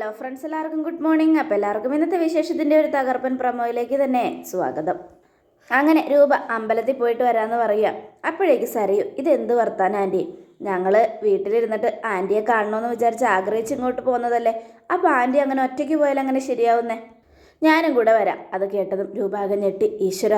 Hello friends എല്ലാവർക്കും good morning. അപ്പോൾ എല്ലാവർക്കും ഇന്നത്തെ വിശേഷത്തിന്റെ ഒരു തകർപ്പൻ പ്രമോയിലേക്ക് തന്നെ സ്വാഗതം. അങ്ങനെ രൂപ അമ്പലത്തിൽ പോയിട്ട് വരാമെന്ന് പറയുക. അപ്പോഴേക്ക് സരയു ഇതെന്ത് വർത്താൻ ആന്റി ഞങ്ങൾ വീട്ടിലിരുന്നിട്ട് ആന്റിയെ കാണണമെന്ന് വിചാരിച്ച് ആഗ്രഹിച്ച് ഇങ്ങോട്ട് പോകുന്നതല്ലേ അപ്പോൾ ആന്റി അങ്ങനെ ഒറ്റയ്ക്ക് പോയാൽ അങ്ങനെ ശരിയാവുന്നേ? ഞാനും കൂടെ വരാം. അത് കേട്ടതും രൂപാകൻ ഞെട്ടി. ഈശ്വര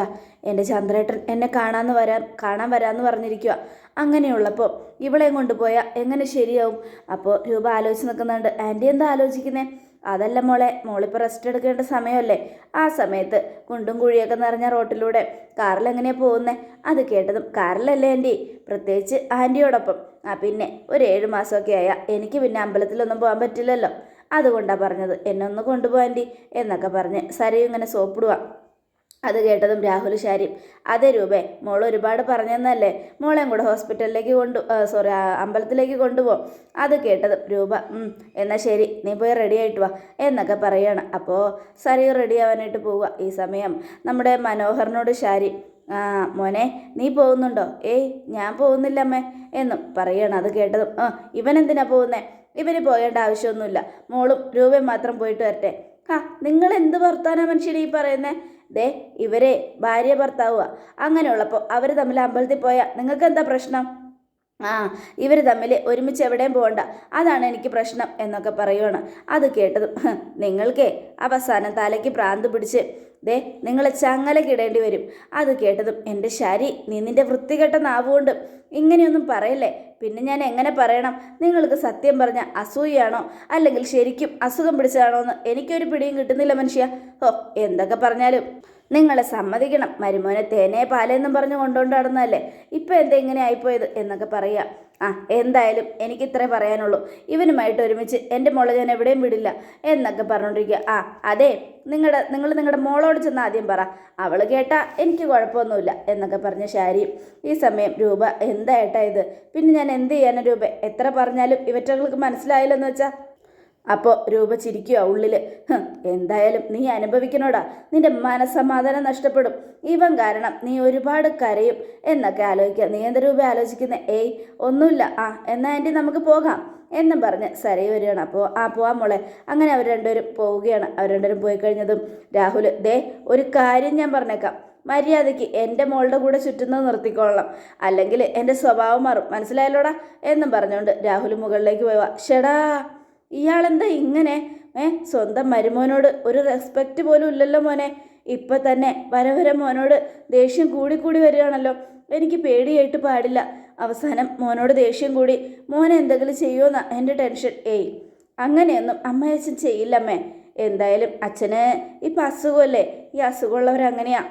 എന്റെ ചന്ദ്രേട്ടൻ എന്നെ കാണാമെന്ന് വരാൻ കാണാൻ വരാമെന്ന് പറഞ്ഞിരിക്കുക അങ്ങനെയുള്ളപ്പോൾ ഇവളെ കൊണ്ടുപോയാൽ എങ്ങനെ ശരിയാവും? അപ്പോൾ രൂപ ആലോചിച്ച് നിൽക്കുന്നുണ്ട്. ആന്റി എന്താ ആലോചിക്കുന്നേ? അതല്ല മോളെ മോളിപ്പോൾ റെസ്റ്റ് എടുക്കേണ്ട സമയമല്ലേ? ആ സമയത്ത് കുണ്ടും കുഴിയൊക്കെ നിറഞ്ഞ റോട്ടിലൂടെ കാറിൽ എങ്ങനെയാണ് പോകുന്നത് അത് കേട്ടതും കാറിലല്ലേ ആന്റി പ്രത്യേകിച്ച് ആന്റിയോടൊപ്പം ആ പിന്നെ ഒരു ഏഴ് മാസമൊക്കെ ആയാൽ എനിക്ക് പിന്നെ അമ്പലത്തിലൊന്നും പോകാൻ പറ്റില്ലല്ലോ. അതുകൊണ്ടാണ് പറഞ്ഞത്. എന്നെ ഒന്ന് എന്നൊക്കെ പറഞ്ഞ് സരയും ഇങ്ങനെ സോപ്പിടുക അത് കേട്ടതും രാഹുൽ ശാരിയും അതെ രൂപേ മോൾ ഒരുപാട് പറഞ്ഞെന്നല്ലേ? മോളെയും കൂടെ ഹോസ്പിറ്റലിലേക്ക് കൊണ്ടു സോറി അമ്പലത്തിലേക്ക് കൊണ്ടുപോകും അത് കേട്ടതും രൂപ "ഉം, എന്നാൽ ശരി നീ പോയി റെഡി ആയിട്ട് വാ എന്നൊക്കെ പറയുകയാണ് അപ്പോൾ സരി റെഡി ആവാനായിട്ട് പോവുക. ഈ സമയം നമ്മുടെ മനോഹറിനോട് ശാരി ആ മോനെ നീ പോകുന്നുണ്ടോ? ഏയ് ഞാൻ പോകുന്നില്ലമ്മേ എന്നും പറയണം. അത് കേട്ടതും ഇവൻ എന്തിനാ പോകുന്നേ? ഇവന് പോകേണ്ട ആവശ്യമൊന്നുമില്ല. മോളും രൂപയും മാത്രം പോയിട്ട് വരട്ടെ. ആ നിങ്ങൾ എന്ത് വർത്താന മനുഷ്യനെ ഈ പറയുന്നേ? ദേ ഇവരെ ഭാര്യ ഭർത്താവുക. അങ്ങനെയുള്ളപ്പോൾ അവർ തമ്മിൽ അമ്പലത്തിൽ പോയാൽ നിങ്ങൾക്ക് എന്താ പ്രശ്നം? ആ ഇവർ തമ്മിൽ ഒരുമിച്ച് എവിടെയും പോകണ്ട. അതാണ് എനിക്ക് പ്രശ്നം എന്നൊക്കെ പറയുവാണ്. അത് കേട്ടതും "ഹ്, നിങ്ങൾക്കേ അവസാനം തലയ്ക്ക് പ്രാന്ത് പിടിച്ച് ദേ നിങ്ങൾ ചങ്ങലക്കിടേണ്ടി വരും. അത് കേട്ടതും എന്റെ ശരി നീ നിന്റെ വൃത്തികെട്ട നാവുകൊണ്ട് ഇങ്ങനെയൊന്നും പറയല്ലേ? പിന്നെ ഞാൻ എങ്ങനെ പറയണം? നിങ്ങൾക്ക് സത്യം പറഞ്ഞ അസൂയാണോ അല്ലെങ്കിൽ ശരിക്കും അസുഖം പിടിച്ചതാണോ എന്ന് എനിക്കൊരു പിടിയും കിട്ടുന്നില്ല മനുഷ്യ. ഓ എന്തൊക്കെ പറഞ്ഞാലും. നിങ്ങളെ സമ്മതിക്കണം. മരുമോനെ തേനെ പാലെന്നും പറഞ്ഞ് കൊണ്ടുകൊണ്ട് നടന്നതല്ലേ? ഇപ്പം എന്താ ഇങ്ങനെ ആയിപ്പോയത്? എന്നൊക്കെ പറയാം. ആ എന്തായാലും എനിക്ക് ഇത്രേ പറയാനുള്ളൂ. ഇവനുമായിട്ട് ഒരുമിച്ച് എന്റെ മോളെ ഞാൻ എവിടെയും വിടില്ല എന്നൊക്കെ പറഞ്ഞുകൊണ്ടിരിക്കുക ആ അതെ നിങ്ങളുടെ നിങ്ങൾ നിങ്ങളുടെ മോളോട് ചെന്ന് ആദ്യം പറ. അവൾ കേട്ടാ എനിക്ക് കുഴപ്പമൊന്നുമില്ല എന്നൊക്കെ പറഞ്ഞ ശാരി. ഈ സമയം രൂപ എന്തായിട്ടാ ഇത്? പിന്നെ ഞാൻ എന്ത് ചെയ്യാനാ രൂപ? എത്ര പറഞ്ഞാലും ഇവറ്റകൾക്ക് മനസ്സിലായില്ലെന്ന് വെച്ചാൽ അപ്പോൾ രൂപ ചിരിക്കുവാ ഉള്ളിൽ എന്തായാലും നീ അനുഭവിക്കണോടാ. നിന്റെ മനസമാധാനം നഷ്ടപ്പെടും. ഇവൻ കാരണം നീ ഒരുപാട് കരയും എന്നൊക്കെ ആലോചിക്കുക. നീ എന്താ രൂപ ആലോചിക്കുന്ന? ഏയ് ഒന്നുമില്ല. ആ എന്നാ ആന്റി നമുക്ക് പോകാം എന്നും പറഞ്ഞ് സരയി വരികയാണ്. അപ്പോൾ ആ പോവാൻ മോളെ. അങ്ങനെ അവർ രണ്ടുപേരും പോവുകയാണ്. അവർ രണ്ടുപേരും പോയി കഴിഞ്ഞതും രാഹുൽ ദേ ഒരു കാര്യം ഞാൻ പറഞ്ഞേക്കാം. മര്യാദയ്ക്ക് എന്റെ മോളുടെ കൂടെ ചുറ്റുന്നത് നിർത്തിക്കൊള്ളണം. അല്ലെങ്കിൽ എന്റെ സ്വഭാവം മാറും. മനസ്സിലായല്ലോടാ? എന്നും പറഞ്ഞുകൊണ്ട് രാഹുൽ മുകളിലേക്ക് പോവാ ഷെടാ. ഇയാളെന്താ ഇങ്ങനെ? ഏ സ്വന്തം മരുമോനോട് ഒരു റെസ്പെക്റ്റ് പോലും ഇല്ലല്ലോ മോനെ. ഇപ്പം തന്നെ വരവര മോനോട് ദേഷ്യം കൂടി കൂടി വരികയാണല്ലോ. എനിക്ക് പേടിയായിട്ട് പാടില്ല. അവസാനം മോനോട് ദേഷ്യം കൂടി മോനെ എന്തെങ്കിലും ചെയ്യുമോന്നാ എന്റെ ടെൻഷൻ ഏയ് അങ്ങനെയൊന്നും അമ്മയച്ഛൻ ചെയ്യില്ലമ്മേ. എന്തായാലും അച്ഛന് ഇപ്പം അസുഖമല്ലേ? ഈ അസുഖമുള്ളവരങ്ങനെയാ.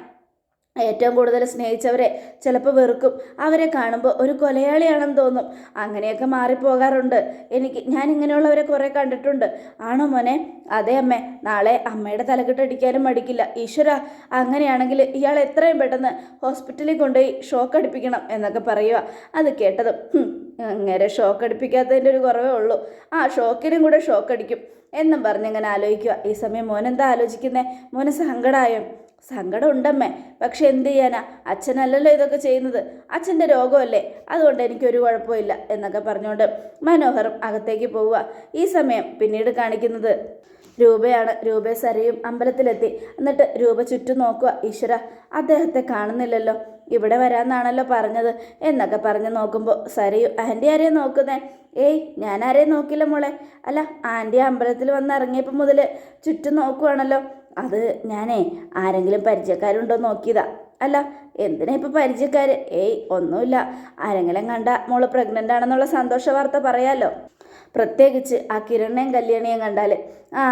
ഏറ്റവും കൂടുതൽ സ്നേഹിച്ചവരെ ചിലപ്പോൾ വെറുക്കും. അവരെ കാണുമ്പോൾ ഒരു കൊലയാളിയാണെന്ന് തോന്നും. അങ്ങനെയൊക്കെ മാറിപ്പോകാറുണ്ട്. എനിക്ക് ഞാൻ ഇങ്ങനെയുള്ളവരെ കുറേ കണ്ടിട്ടുണ്ട്. ആണോ മോനെ? അതെ അമ്മേ. നാളെ അമ്മയുടെ തലക്കെട്ടടിക്കാനും മടിക്കില്ല. ഈശ്വര അങ്ങനെയാണെങ്കിൽ ഇയാൾ എത്രയും പെട്ടെന്ന് ഹോസ്പിറ്റലിൽ കൊണ്ടുപോയി ഷോക്ക് അടിപ്പിക്കണം എന്നൊക്കെ പറയുക. അത് കേട്ടതും അങ്ങനെ ഷോക്ക് അടിപ്പിക്കാത്തതിന്റെ ഒരു കുറവേ ഉള്ളൂ. ആ ഷോക്കിനും കൂടെ ഷോക്ക് അടിക്കും. എന്നും പറഞ്ഞിങ്ങനെ ആലോചിക്കുക. ഈ സമയം മോനെന്താ ആലോചിക്കുന്നത് മോന് സങ്കടമായോ സങ്കടം ഉണ്ടമ്മേ പക്ഷെ എന്ത് ചെയ്യാനാ? അച്ഛനല്ലല്ലോ ഇതൊക്കെ ചെയ്യുന്നത്. അച്ഛന്റെ രോഗമല്ലേ? അതുകൊണ്ട് എനിക്കൊരു കുഴപ്പമില്ല എന്നൊക്കെ പറഞ്ഞുകൊണ്ട് മനോഹരം അകത്തേക്ക് പോവുക. ഈ സമയം പിന്നീട് കാണിക്കുന്നത് രൂപയാണ്. രൂപ സരയും അമ്പലത്തിലെത്തി. എന്നിട്ട് രൂപ ചുറ്റും നോക്കുക. ഈശ്വര അദ്ദേഹത്തെ കാണുന്നില്ലല്ലോ. ഇവിടെ വരാമെന്നാണല്ലോ പറഞ്ഞത് എന്നൊക്കെ പറഞ്ഞ് നോക്കുമ്പോൾ സരയു ആന്റി ആരെയും നോക്കുന്നേ? ഏയ് ഞാൻ ആരെയും നോക്കില്ല മോളെ. അല്ല ആന്റി അമ്പലത്തിൽ വന്ന് ഇറങ്ങിയപ്പോൾ മുതൽ ചുറ്റും നോക്കുവാണല്ലോ. അത് ഞാനേ ആരെങ്കിലും പരിചയക്കാരുണ്ടോ നോക്കിയതാ. അല്ല എന്തിനാ ഇപ്പം പരിചയക്കാർ ഏയ് ഒന്നുമില്ല. ആരെങ്കിലും കണ്ട മോൾ പ്രഗ്നന്റ് ആണെന്നുള്ള സന്തോഷ വാർത്ത പറയാലോ. പ്രത്യേകിച്ച് ആ കിരണയും കല്യാണിയും കണ്ടാൽ ആ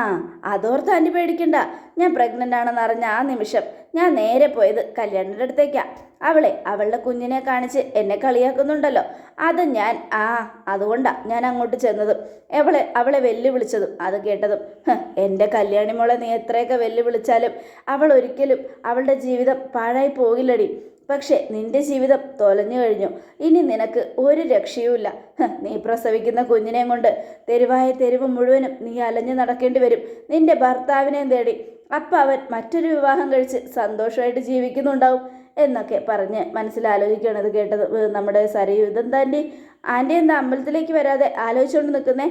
അതോർത്ത് ആന്റി പേടിക്കണ്ട. ഞാൻ പ്രഗ്നന്റ് ആണെന്ന് അറിഞ്ഞ ആ നിമിഷം ഞാൻ നേരെ പോയത് കല്യാണിയുടെ അടുത്തേക്കാ. അവളെ അവളുടെ കുഞ്ഞിനെ കാണിച്ച് എന്നെ കളിയാക്കുന്നുണ്ടല്ലോ. അത് ഞാൻ ആ അതുകൊണ്ടാണ് ഞാൻ അങ്ങോട്ട് ചെന്നതും. അവളെ അവളെ വെല്ലുവിളിച്ചതും അത് കേട്ടതും. "ഹ്, എന്റെ കല്യാണി മോളെ നീ എത്രയൊക്കെ വെല്ലുവിളിച്ചാലും അവൾ ഒരിക്കലും അവളുടെ ജീവിതം പാഴായി പോകില്ലടി. പക്ഷേ നിന്റെ ജീവിതം തൊലഞ്ഞു കഴിഞ്ഞു. ഇനി നിനക്ക് ഒരു രക്ഷയുമില്ല. നീ പ്രസവിക്കുന്ന കുഞ്ഞിനെയും കൊണ്ട് തെരുവായ തെരുവ് മുഴുവനും നീ അലഞ്ഞു നടക്കേണ്ടി വരും. നിന്റെ ഭർത്താവിനെയും തേടി. അപ്പം അവൻ മറ്റൊരു വിവാഹം കഴിച്ച് സന്തോഷമായിട്ട് ജീവിക്കുന്നുണ്ടാവും. എന്നൊക്കെ പറഞ്ഞ് മനസ്സിലാലോചിക്കുകയാണ്. ഇത് കേട്ടത് നമ്മുടെ സരയു. ഇതെന്താ ആന്റി? ആന്റി എന്താ അമ്പലത്തിലേക്ക് വരാതെ ആലോചിച്ചുകൊണ്ട് നിൽക്കുന്നേ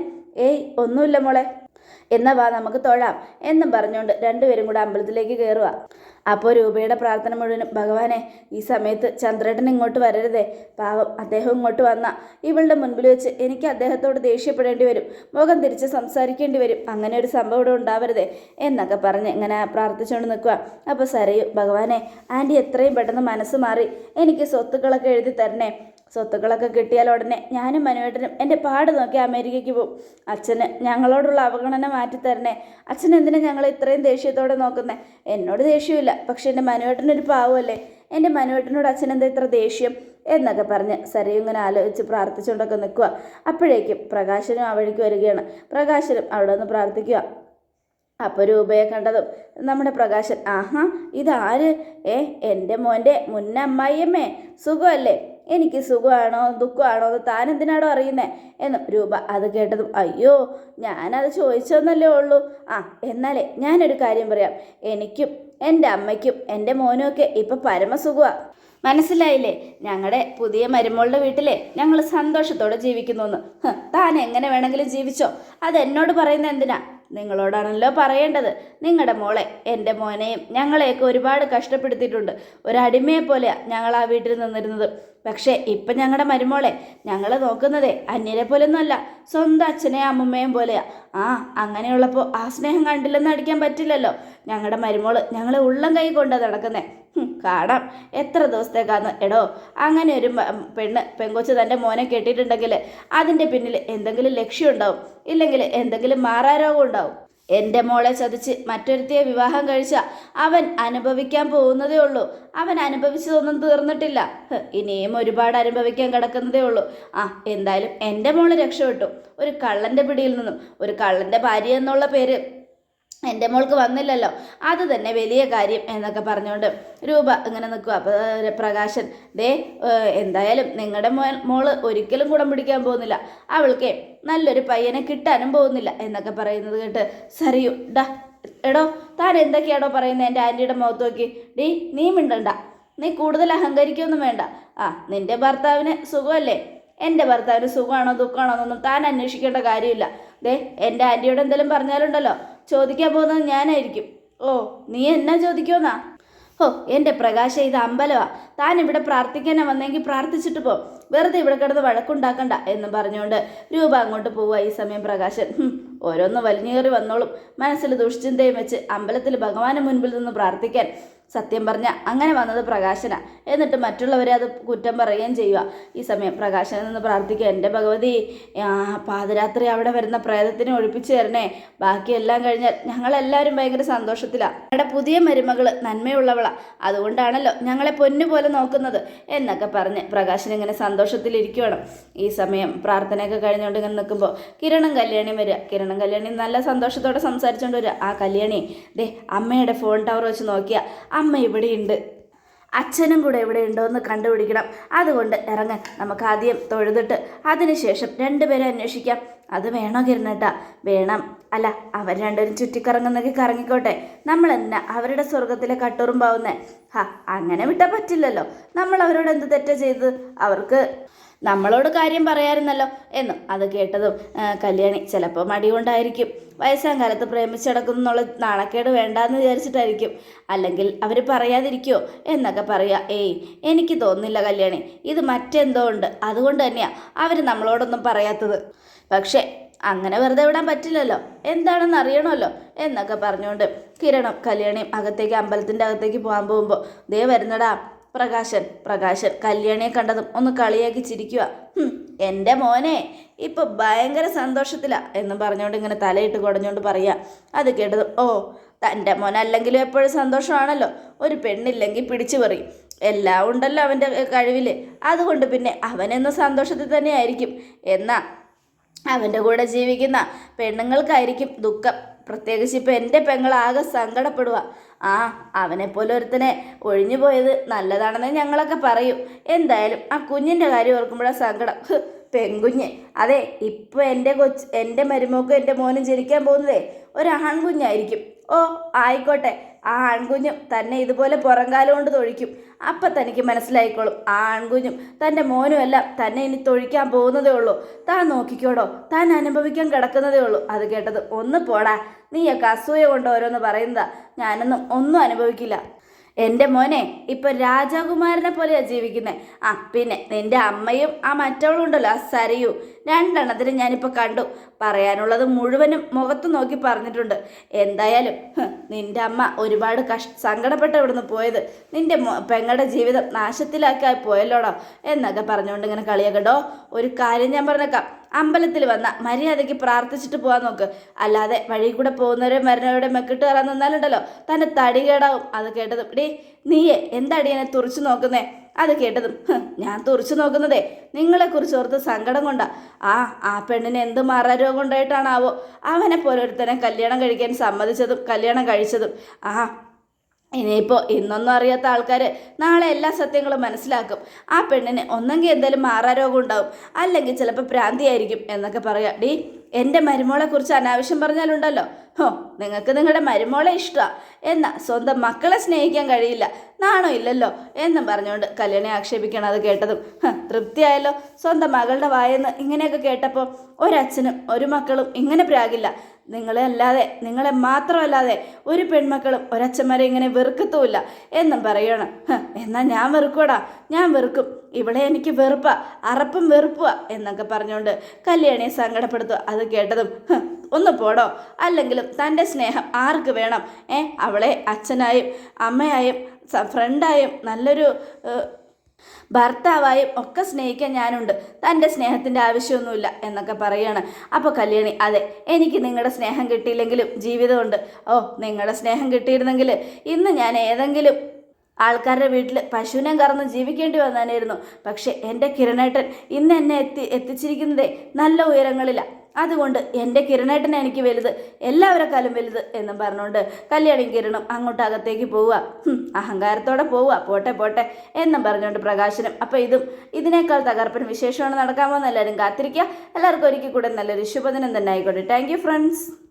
ഏയ് ഒന്നുമില്ല മോളെ. എന്നാ വാ നമുക്ക് തൊഴാം എന്നും പറഞ്ഞുകൊണ്ട് രണ്ടുപേരും കൂടെ അമ്പലത്തിലേക്ക് കയറുക അപ്പോൾ രൂപയുടെ പ്രാർത്ഥന മുഴുവനും ഭഗവാനെ ഈ സമയത്ത് ചന്ദ്രേട്ടൻ ഇങ്ങോട്ട് വരരുതേ. പാവം അദ്ദേഹം ഇങ്ങോട്ട് വന്ന. ഇവളുടെ മുൻപിൽ വെച്ച് എനിക്ക് അദ്ദേഹത്തോട് ദേഷ്യപ്പെടേണ്ടി വരും. മുഖം തിരിച്ച് സംസാരിക്കേണ്ടി വരും. അങ്ങനെ ഒരു സംഭവം ഇവിടെ ഉണ്ടാവരുതേ എന്നൊക്കെ പറഞ്ഞ് ഇങ്ങനെ പ്രാർത്ഥിച്ചുകൊണ്ട് നിൽക്കുക അപ്പോൾ സരയു ഭഗവാനെ ആന്റി എത്രയും പെട്ടെന്ന് മനസ്സ് മാറി. എനിക്ക് സ്വത്തുക്കളൊക്കെ എഴുതി തരണേ. സ്വത്തുക്കളൊക്കെ കിട്ടിയാൽ ഉടനെ ഞാനും മനുവേട്ടനും എന്റെ പാട് നോക്കി അമേരിക്കയ്ക്ക് പോകും അച്ഛന് ഞങ്ങളോടുള്ള അവഗണന മാറ്റിത്തരണേ. അച്ഛൻ എന്തിനാ ഞങ്ങൾ ഇത്രയും ദേഷ്യത്തോടെ നോക്കുന്നത് എന്നോട് ദേഷ്യമില്ല പക്ഷെ എന്റെ മനുവേട്ടനൊരു പാവമല്ലേ? എന്റെ മനുവേട്ടനോട് അച്ഛൻ എന്താ ഇത്ര ദേഷ്യം? എന്നൊക്കെ പറഞ്ഞ് സരയും ഇങ്ങനെ ആലോചിച്ച് പ്രാർത്ഥിച്ചുകൊണ്ടൊക്കെ നിൽക്കുക. അപ്പോഴേക്കും പ്രകാശനും ആ വഴിക്ക് വരികയാണ്. പ്രകാശനും അവിടെ നിന്ന് പ്രാർത്ഥിക്കുക. അപ്പോൾ രൂപയെ കണ്ടതും നമ്മുടെ പ്രകാശൻ ആഹാ ഇതാര്? ഏ എന്റെ മോന്റെ മുന്നമ്മായിയമ്മേ സുഖമല്ലേ? എനിക്ക് സുഖമാണോ ദുഃഖമാണോ എന്ന് താൻ എന്തിനാണോ അറിയുന്നേ? എന്നും രൂപ അത് കേട്ടതും അയ്യോ ഞാനത് ചോദിച്ചെന്നല്ലേ ഉള്ളൂ. ആ എന്നാലേ ഞാനൊരു കാര്യം പറയാം. എനിക്കും എന്റെ അമ്മയ്ക്കും എന്റെ മോനുമൊക്കെ ഇപ്പം പരമസുഖമാണ് മനസ്സിലായില്ലേ? ഞങ്ങളുടെ പുതിയ മരുമോളുടെ വീട്ടിലെ ഞങ്ങൾ സന്തോഷത്തോടെ ജീവിക്കുന്നു എന്ന്. താൻ എങ്ങനെ വേണമെങ്കിലും ജീവിച്ചോ? അത് എന്നോട് പറയുന്ന എന്തിനാ? നിങ്ങളോടാണല്ലോ പറയേണ്ടത്. നിങ്ങളുടെ മോളെ എന്റെ മോനെയും ഞങ്ങളെയൊക്കെ ഒരുപാട് കഷ്ടപ്പെടുത്തിയിട്ടുണ്ട്. ഒരടിമയെ പോലെയാണ് ഞങ്ങൾ ആ വീട്ടിൽ നിന്നിരുന്നത്. പക്ഷേ ഇപ്പം ഞങ്ങളുടെ മരുമോളെ ഞങ്ങളെ നോക്കുന്നതേ അന്യരെ പോലൊന്നുമല്ല സ്വന്തം അച്ഛനെയും അമ്മമ്മയും പോലെയാ. ആ അങ്ങനെയുള്ളപ്പോൾ ആ സ്നേഹം കണ്ടില്ലെന്ന് അടിക്കാൻ പറ്റില്ലല്ലോ. ഞങ്ങളുടെ മരുമോൾ ഞങ്ങളെ ഉള്ളം കൈ കൊണ്ടാണ് നടക്കുന്നേ. ഹും, കാണാം. എത്ര ദിവസത്തേക്കാന്ന്? എടോ അങ്ങനെ ഒരു പെണ്ണ് പെങ്കൊച്ച് തന്റെ മോനെ കെട്ടിയിട്ടുണ്ടെങ്കിൽ അതിന്റെ പിന്നിൽ എന്തെങ്കിലും ലക്ഷ്യമുണ്ടാവും ഇല്ലെങ്കിൽ എന്തെങ്കിലും മാറാരോഗം ഉണ്ടാവും. എന്റെ മോളെ ചതിച്ച് മറ്റൊരുത്തിയെ വിവാഹം കഴിച്ച അവൻ അനുഭവിക്കാൻ പോകുന്നതേ ഉള്ളൂ. അവൻ അനുഭവിച്ചതൊന്നും തീർന്നിട്ടില്ല. ഇനിയും ഒരുപാട് അനുഭവിക്കാൻ കിടക്കുന്നതേ ഉള്ളൂ. ആ എന്തായാലും എന്റെ മോൾ രക്ഷപ്പെട്ടു. ഒരു കള്ളന്റെ പിടിയിൽ നിന്നും ഒരു കള്ളന്റെ ഭാര്യ എന്നുള്ള പേര്. എന്റെ മോൾക്ക് വന്നില്ലല്ലോ. അത് തന്നെ വലിയ കാര്യം എന്നൊക്കെ പറഞ്ഞുകൊണ്ട് രൂപ ഇങ്ങനെ നിൽക്കുക. അപ്പോൾ പ്രകാശൻ ദേ എന്തായാലും നിങ്ങളുടെ മോ മോൾ ഒരിക്കലും കുടം പിടിക്കാൻ പോകുന്നില്ല. അവൾക്ക് നല്ലൊരു പയ്യനെ കിട്ടാനും പോകുന്നില്ല എന്നൊക്കെ പറയുന്നത് കേട്ട് സറിയു ഡാ എടോ താൻ എന്തൊക്കെയാണോ പറയുന്നത് എന്റെ ആന്റിയുടെ മുഖത്ത് നോക്കി. ഡീ നീ മിണ്ടണ്ട. നീ കൂടുതൽ അഹങ്കരിക്കൊന്നും വേണ്ട. ആ നിന്റെ ഭർത്താവിന് സുഖമല്ലേ? എന്റെ ഭർത്താവിന് സുഖമാണോ ദുഃഖമാണോ എന്നൊന്നും താൻ അന്വേഷിക്കേണ്ട കാര്യമില്ല. ദേ എന്റെ ആന്റിയോട് എന്തെങ്കിലും പറഞ്ഞാലുണ്ടല്ലോ. ചോദിക്കാൻ പോകുന്നത് ഞാനായിരിക്കും. ഓ നീ എന്നാ ചോദിക്കുമെന്നാ? ഓ എന്റെ പ്രകാശ ഇത് അമ്പലമാ താൻ ഇവിടെ പ്രാർത്ഥിക്കാനാ വന്നെങ്കിൽ പ്രാർത്ഥിച്ചിട്ട് പോ. വെറുതെ ഇവിടെ കിടന്ന് വഴക്കുണ്ടാക്കണ്ട എന്ന് പറഞ്ഞുകൊണ്ട് രൂപ അങ്ങോട്ട് പോവുക ഈ സമയം പ്രകാശൻ. ഓരോന്ന് വലിഞ്ഞേറി വന്നോളും. മനസ്സിൽ ദുഷ്ചിന്തയും വെച്ച് അമ്പലത്തിൽ ഭഗവാന് മുൻപിൽ നിന്ന് പ്രാർത്ഥിക്കാൻ സത്യം പറഞ്ഞ അങ്ങനെ വന്നത് പ്രകാശന. എന്നിട്ട് മറ്റുള്ളവരെ അത് കുറ്റം പറയുകയും ചെയ്യുക. ഈ സമയം പ്രകാശനിൽ നിന്ന് പ്രാർത്ഥിക്കുക. എന്റെ ഭഗവതി പാതിരാത്രി അവിടെ വരുന്ന പ്രേതത്തിനെ ഒഴിപ്പിച്ചു തരണേ. ബാക്കിയെല്ലാം കഴിഞ്ഞാൽ ഞങ്ങളെല്ലാവരും ഭയങ്കര സന്തോഷത്തിലാണ് ഞങ്ങളുടെ പുതിയ മരുമകൾ നന്മയുള്ളവള. അതുകൊണ്ടാണല്ലോ ഞങ്ങളെ പൊന്നു പോലെ നോക്കുന്നത്. എന്നൊക്കെ പറഞ്ഞ് പ്രകാശൻ ഇങ്ങനെ സന്തോഷത്തിലിരിക്കണം ഈ സമയം പ്രാർത്ഥനയൊക്കെ കഴിഞ്ഞുകൊണ്ട് ഇങ്ങനെ നിൽക്കുമ്പോൾ കിരണം കല്യാണി വരിക. കിരണം കല്യാണി നല്ല സന്തോഷത്തോടെ സംസാരിച്ചുകൊണ്ട് വരിക. ആ കല്യാണി ദേ അമ്മയുടെ ഫോൺ ടവർ വെച്ച് നോക്കിയ. അമ്മ ഇവിടെയുണ്ട്. അച്ഛനും കൂടെ എവിടെ ഉണ്ടോ എന്ന് കണ്ടുപിടിക്കണം. അതുകൊണ്ട് ഇറങ്ങാൻ നമുക്ക് ആദ്യം തൊഴുതിട്ട് അതിനുശേഷം രണ്ടുപേരെ അന്വേഷിക്കാം. അത് വേണോ കിരണേട്ടാ? വേണം. അല്ല അവർ രണ്ടുപേരും ചുറ്റിക്കറങ്ങുന്നൊക്കെ കറങ്ങിക്കോട്ടെ. നമ്മൾ എന്നാ അവരുടെ സ്വർഗത്തിലെ കട്ടുറുമ്പാവുന്നേ? ഹാ അങ്ങനെ വിട്ടാൽ പറ്റില്ലല്ലോ. നമ്മൾ അവരോട് എന്ത് തെറ്റാ ചെയ്ത് അവർക്ക് നമ്മളോട് കാര്യം പറയാമായിരുന്നല്ലോ എന്ന് അത് കേട്ടതും കല്യാണി ചിലപ്പോൾ മടി കൊണ്ടായിരിക്കും. വയസ്സാം കാലത്ത് പ്രേമിച്ചടക്കുന്നു എന്നുള്ള നാണക്കേട് വേണ്ടാന്ന് വിചാരിച്ചിട്ടായിരിക്കും. അല്ലെങ്കിൽ അവർ പറയാതിരിക്കുമോ എന്നൊക്കെ പറയുക ഏയ് എനിക്ക് തോന്നുന്നില്ല കല്യാണി ഇത് മറ്റെന്തോ ഉണ്ട്. അതുകൊണ്ട് തന്നെയാണ് അവർ നമ്മളോടൊന്നും പറയാത്തത്. പക്ഷേ അങ്ങനെ വെറുതെ വിടാൻ പറ്റില്ലല്ലോ. എന്താണെന്ന് അറിയണമല്ലോ എന്നൊക്കെ പറഞ്ഞുകൊണ്ട് കിരണം കല്യാണിയും അകത്തേക്ക് അമ്പലത്തിന്റെ അകത്തേക്ക് പോകാൻ പോകുമ്പോൾ ദേ വരുന്നടാ പ്രകാശൻ പ്രകാശൻ കല്യാണിയെ കണ്ടതും ഒന്ന് കളിയാക്കി ചിരിക്കുക "ഹും, എന്റെ മോനെ ഇപ്പൊ ഭയങ്കര സന്തോഷത്തിലാ എന്ന് പറഞ്ഞുകൊണ്ട് ഇങ്ങനെ തലയിട്ട് കുടഞ്ഞുകൊണ്ട് പറയാ. അത് കേട്ടത് ഓ തന്റെ മോൻ അല്ലെങ്കിലും എപ്പോഴും സന്തോഷമാണല്ലോ. ഒരു പെണ്ണില്ലെങ്കിൽ പിടിച്ചു പറയും. എല്ലാം ഉണ്ടല്ലോ അവന്റെ കഴിവിൽ അതുകൊണ്ട് പിന്നെ അവനെന്നും സന്തോഷത്തിൽ തന്നെയായിരിക്കും. എന്നാ അവന്റെ കൂടെ ജീവിക്കുന്ന പെണ്ണുങ്ങൾക്കായിരിക്കും ദുഃഖം. പ്രത്യേകിച്ച് ഇപ്പം എന്റെ പെങ്ങളാകെ സങ്കടപ്പെടുക ആ അവനെപ്പോലെ ഒരുത്തനെ ഒഴിഞ്ഞു പോയത് നല്ലതാണെന്ന് ഞങ്ങളൊക്കെ പറയും. എന്തായാലും ആ കുഞ്ഞിന്റെ കാര്യം ഓർക്കുമ്പോഴാണ് സങ്കടം. പെൺകുഞ്ഞ്. അതെ ഇപ്പോൾ എന്റെ കൊച്ച് എന്റെ മരുമോക്കും എന്റെ മോനും ജനിക്കാൻ പോകുന്നതേ ഒരു ആൺകുഞ്ഞായിരിക്കും ഓ ആയിക്കോട്ടെ. ആ ആൺകുഞ്ഞും തന്നെ ഇതുപോലെ പുറംകാലം കൊണ്ട് തൊഴിക്കും. അപ്പം തനിക്ക് മനസ്സിലായിക്കോളും. ആ ആൺകുഞ്ഞും തന്റെ മോനും എല്ലാം തന്നെ ഇനി തൊഴിക്കാൻ പോകുന്നതേ ഉള്ളൂ. താൻ നോക്കിക്കോടോ. താൻ അനുഭവിക്കാൻ കിടക്കുന്നതേ ഉള്ളൂ. അത് കേട്ടത് ഒന്ന് പോടാ. നീയൊക്കെ അസൂയ കൊണ്ട് ഓരോന്ന് പറയുന്നതാ. ഞാനൊന്നും ഒന്നും അനുഭവിക്കില്ല. എന്റെ മോനെ ഇപ്പം രാജകുമാരനെ പോലെയാണ് ജീവിക്കുന്നത് ആ പിന്നെ നിന്റെ അമ്മയും ആ മറ്റവളും ഉണ്ടല്ലോ ആ സരയു. രണ്ടെണ്ണത്തിന് ഞാനിപ്പോൾ കണ്ടു. പറയാനുള്ളത് മുഴുവനും മുഖത്ത് നോക്കി പറഞ്ഞിട്ടുണ്ട്. എന്തായാലും നിന്റെ അമ്മ ഒരുപാട് കഷ് സങ്കടപ്പെട്ട് ഇവിടുന്ന് പോയത് നിന്റെ പെങ്ങളുടെ ജീവിതം നാശത്തിലാക്കി പോയല്ലോടോ എന്നൊക്കെ പറഞ്ഞുകൊണ്ട് ഇങ്ങനെ കളിയാക്കട്ടോ ഒരു കാര്യം ഞാൻ പറഞ്ഞേക്കാം. അമ്പലത്തിൽ വന്ന മര്യാദയ്ക്ക് പ്രാർത്ഥിച്ചിട്ട് പോകാൻ നോക്ക്. അല്ലാതെ വഴി കൂടെ പോകുന്നവരെ മരണവരുടെ മെക്കിട്ട് കയറാൻ നിന്നാലുണ്ടല്ലോ. തന്നെ തടി കേടാവും. അത് കേട്ടത്. ഡേ നീയെ എന്താടി എന്നെ തുറച്ചു നോക്കുന്നേ? അത് കേട്ടതും "ഹ്, ഞാൻ തുറച്ചു നോക്കുന്നതേ. നിങ്ങളെക്കുറിച്ച് ഓർത്ത് സങ്കടം കൊണ്ടാ. ആ ആ പെണ്ണിന് എന്ത് മാറാരോഗം ഉണ്ടായിട്ടാണാവോ അവനെ പോലെ ഒരുത്തനെ കല്യാണം കഴിക്കാൻ സമ്മതിച്ചതും കല്യാണം കഴിച്ചതും. ആ ഇനിയിപ്പോൾ ഇന്നൊന്നും അറിയാത്ത ആൾക്കാർ നാളെ എല്ലാ സത്യങ്ങളും മനസ്സിലാക്കും. ആ പെണ്ണിന് ഒന്നെങ്കിൽ എന്തായാലും മാറാരോഗം ഉണ്ടാവും അല്ലെങ്കിൽ ചിലപ്പോൾ ഭ്രാന്തിയായിരിക്കും എന്നൊക്കെ പറയാം. ഡീ എന്റെ മരുമോളെക്കുറിച്ച് അനാവശ്യം പറഞ്ഞാലുണ്ടല്ലോ. ഹോ നിങ്ങൾക്ക് നിങ്ങളുടെ മരുമോളെ ഇഷ്ടമാണ് എന്നാ സ്വന്തം മക്കളെ സ്നേഹിക്കാൻ കഴിയില്ല. നാണോ ഇല്ലല്ലോ എന്നും പറഞ്ഞുകൊണ്ട് കല്യാണി ആക്ഷേപിക്കണം അത് കേട്ടതും. തൃപ്തിയായല്ലോ. സ്വന്തം മകളുടെ വായെന്ന് ഇങ്ങനെയൊക്കെ കേട്ടപ്പോൾ ഒരച്ഛനും ഒരു മക്കളും ഇങ്ങനെ പ്രാകില്ല നിങ്ങളെ അല്ലാതെ നിങ്ങളെ മാത്രമല്ലാതെ ഒരു പെൺമക്കളും ഒരച്ഛന്മാരെ ഇങ്ങനെ വെറുക്കത്തുമില്ല എന്നും പറയണം. എന്നാൽ ഞാൻ വെറുക്കൂടാ ഞാൻ വെറുക്കും. ഇവിടെ എനിക്ക് വെറുപ്പാ അറപ്പും വെറുപ്പുക എന്നൊക്കെ പറഞ്ഞുകൊണ്ട് കല്യാണിയെ സങ്കടപ്പെടുത്തുക അത് കേട്ടതും ഒന്ന് പോടോ അല്ലെങ്കിലും തന്റെ സ്നേഹം ആർക്ക് വേണം? ഏ അവളെ അച്ഛനായും അമ്മയായും ഫ്രണ്ടായും നല്ലൊരു ഭർത്താവായും ഒക്കെ സ്നേഹിക്കാൻ ഞാനുണ്ട്. തന്റെ സ്നേഹത്തിന്റെ ആവശ്യമൊന്നുമില്ല എന്നൊക്കെ പറയാണ്. അപ്പോൾ കല്യാണി അതെ എനിക്ക് നിങ്ങളുടെ സ്നേഹം കിട്ടിയില്ലെങ്കിലും ജീവിതമുണ്ട്. ഓ നിങ്ങളുടെ സ്നേഹം കിട്ടിയിരുന്നെങ്കിൽ ഇന്ന് ഞാൻ ഏതെങ്കിലും ആൾക്കാരുടെ വീട്ടിൽ പശുവിനെ കറന്ന് ജീവിക്കേണ്ടി വന്നാനായിരുന്നു. പക്ഷേ എന്റെ കിരണേട്ടൻ ഇന്ന് എന്നെ എത്തി എത്തിച്ചിരിക്കുന്നതേ നല്ല ഉയരങ്ങളിലാണ് അതുകൊണ്ട് എന്റെ കിരണേട്ടനെ എനിക്ക് വലുത് എല്ലാവരെക്കാലും വലുത് എന്നും പറഞ്ഞുകൊണ്ട് കല്യാണി കിരണും അങ്ങോട്ട് അകത്തേക്ക് പോവുക. അഹങ്കാരത്തോടെ പോവുക. പോട്ടെ പോട്ടെ എന്നും പറഞ്ഞുകൊണ്ട് പ്രകാശനം അപ്പോൾ ഇതും ഇതിനേക്കാൾ തകർപ്പൻ വിശേഷമാണ് നടക്കാൻ പോകുന്ന എല്ലാവരും കാത്തിരിക്കുക. എല്ലാവർക്കും ഒരിക്കൽ കൂടെ നല്ലൊരു ശുഭദിനം തന്നെ ആയിക്കോട്ടെ. Thank friends